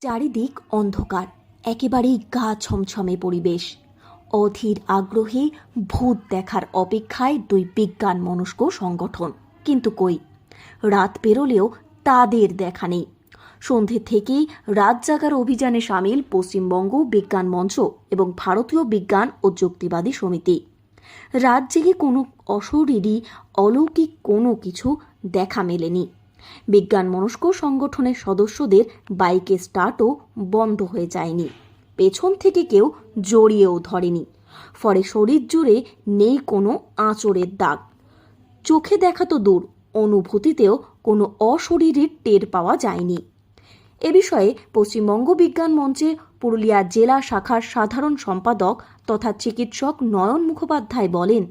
চারিদিক অন্ধকার, একেবারেই গা ছমছমে পরিবেশ। অধীর আগ্রহে ভূত দেখার অপেক্ষায় দুই বিজ্ঞান মনস্ক সংগঠন। কিন্তু কই? রাত পেরোলেও তাদের দেখা নেই। সন্ধে থেকেই রাত জাগার অভিযানে সামিল পশ্চিমবঙ্গ বিজ্ঞান মঞ্চ এবং ভারতীয় বিজ্ঞান ও যুক্তিবাদী সমিতি। রাত জেগে কোনো অশরীরী, অলৌকিক কোনো কিছু দেখা মেলেনি। বিজ্ঞান মনস্ক সংগঠনের সদস্যদের বাইকে স্টার্টও বন্ধ হয়ে যায়নি। পেছন থেকে কেউ জড়িয়েও ধরেনি। ফলে শরীর জুড়ে নেই কোনো আঁচড়ের দাগ। চোখে দেখা তো দূর, অনুভূতিতেও কোনো অশরীরীর টের পাওয়া যায়নি। এ বিষয়ে পশ্চিমবঙ্গ বিজ্ঞান মঞ্চে পুরুলিয়া জেলা শাখার সাধারণ সম্পাদক তথা চিকিৎসক নয়ন মুখোপাধ্যায় বলেন,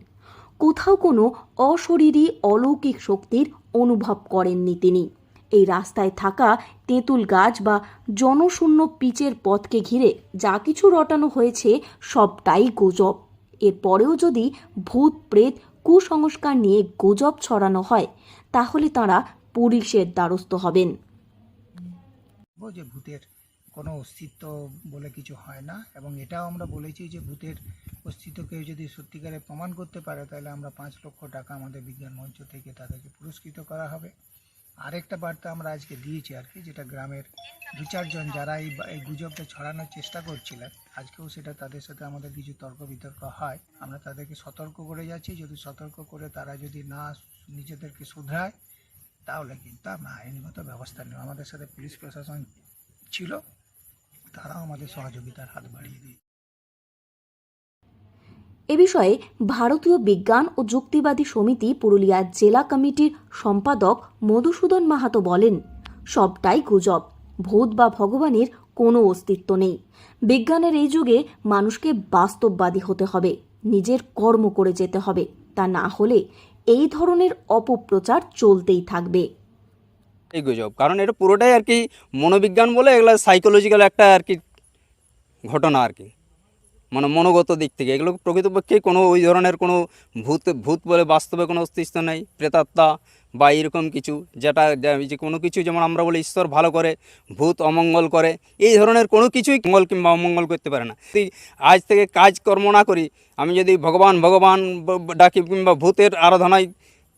কোথাও কোনো অশরীরী অলৌকিক শক্তির অনুভব করেননি তিনি। এই রাস্তায় থাকা তেঁতুল গাছ বা জনশূন্য পিচের পথকে ঘিরে যা কিছু রটানো হয়েছে, সবটাই গুজব। এরপরেও যদি ভূত, প্রেত, কুসংস্কার নিয়ে গুজব ছড়ানো হয়, তাহলে তাঁরা পুলিশের দ্বারস্থ হবেন। যে ভূতের কোনো অস্তিত্ব বলে কিছু হয় না, এবং এটাও আমরা বলেছি যে ভূতের অস্তিত্বকে যদি সত্যিকারে প্রমাণ করতে পারে, তাহলে আমরা পাঁচ লক্ষ টাকা আমাদের বিজ্ঞান মঞ্চ থেকে তাদেরকে পুরস্কৃত করা হবে। আরেকটা বার্তা আমরা আজকে দিয়েছি আর কি, যেটা গ্রামের দু চারজন যারা এই এই গুজবটা ছড়ানোর চেষ্টা করছিলেন, আজকেও সেটা তাদের সাথে আমাদের কিছু তর্ক বিতর্ক হয়। আমরা তাদেরকে সতর্ক করে যাচ্ছি, যদি সতর্ক করে তারা যদি না নিজেদেরকে শুধরায়, তাহলে কিন্তু আমরা আইনগত ব্যবস্থা নেব। আমাদের সাথে পুলিশ প্রশাসন ছিল, তারাও আমাদের সহযোগিতার হাত বাড়িয়ে দিয়ে এ বিষয়ে ভারতীয় বিজ্ঞান ও যুক্তিবাদী সমিতি পুরুলিয়া জেলা কমিটির সম্পাদক মধুসূদন মাহাতো বলেন, সবটাই গুজব, ভূত বা ভগবানের কোনো অস্তিত্ব নেই। বিজ্ঞানের এই যুগে মানুষকে বাস্তববাদী হতে হবে, নিজের কর্ম করে যেতে হবে, তা না হলে এই ধরনের অপপ্রচার চলতেই থাকবে। এই গুজব, কারণ এটা পুরোটাই আর কি মনোবিজ্ঞান বলে এগুলো সাইকোলজিক্যাল একটা আর কি ঘটনা আর কি। মানে মনোগত দিক থেকে। এগুলো প্রকৃতপক্ষে কোনো ওই ধরনের কোনো ভূত ভূত বলে বাস্তবে কোনো অস্তিত্ব নেই, প্রেতাত্মা বা এরকম কিছু যেটা যে কোনো কিছু যেমন আমরা বলি ঈশ্বর ভালো করে, ভূত অমঙ্গল করে, এই ধরনের কোনো কিছুই মঙ্গল কিংবা অমঙ্গল করতে পারে না। আজ থেকে কাজকর্ম না করি, আমি যদি ভগবান ভগবান ডাকি কিংবা ভূতের আরাধনায়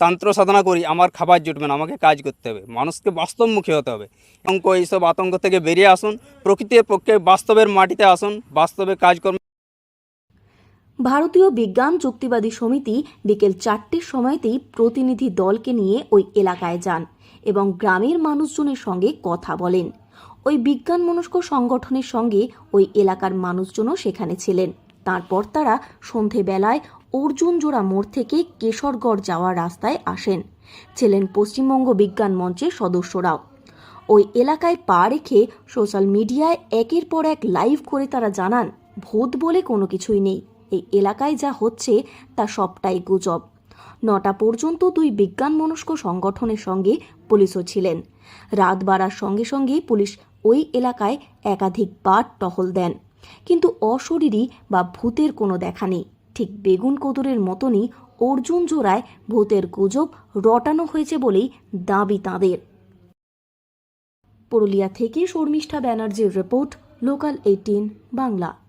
তান্ত্র সাধনা করি, আমার খাবার জুটবে না, আমাকে কাজ করতে হবে, মানুষকে বাস্তবমুখী হতে হবে। আতঙ্ক এইসব আতঙ্ক থেকে বেরিয়ে আসুন, প্রকৃতির পক্ষে বাস্তবের মাটিতে আসুন, বাস্তবে কাজকর্ম ভারতীয় বিজ্ঞান যুক্তিবাদী সমিতি বিকেল চারটের সময়তেই প্রতিনিধি দলকে নিয়ে ওই এলাকায় যান এবং গ্রামের মানুষজনের সঙ্গে কথা বলেন। ওই বিজ্ঞান মনস্ক সংগঠনের সঙ্গে ওই এলাকার মানুষজনও সেখানে ছিলেন। তারপর তারা সন্ধেবেলায় অর্জুনজোড়া মোড় থেকে কেশরগড় যাওয়ার রাস্তায় আসেন। ছিলেন পশ্চিমবঙ্গ বিজ্ঞান মঞ্চের সদস্যরাও। ওই এলাকায় পা রেখে সোশ্যাল মিডিয়ায় একের পর এক লাইভ করে তারা জানান, ভূত বলে কোনো কিছুই নেই। এই এলাকায় যা হচ্ছে তা সবটাই গুজব। নটা পর্যন্ত দুই বিজ্ঞান মনস্ক সংগঠনের সঙ্গে পুলিশও ছিলেন। রাত বাড়ার সঙ্গে সঙ্গে পুলিশ ওই এলাকায় একাধিকবার টহল দেন। কিন্তু অশরীরী বা ভূতের কোনো দেখা নেই। ঠিক বেগুন কদুরের মতনই অর্জুন জোড়ায় ভূতের গুজব রটানো হয়েছে বলেই দাবি তাঁদের। পুরুলিয়া থেকে শর্মিষ্ঠা ব্যানার্জির রিপোর্ট, লোকাল এইটিন, বাংলা।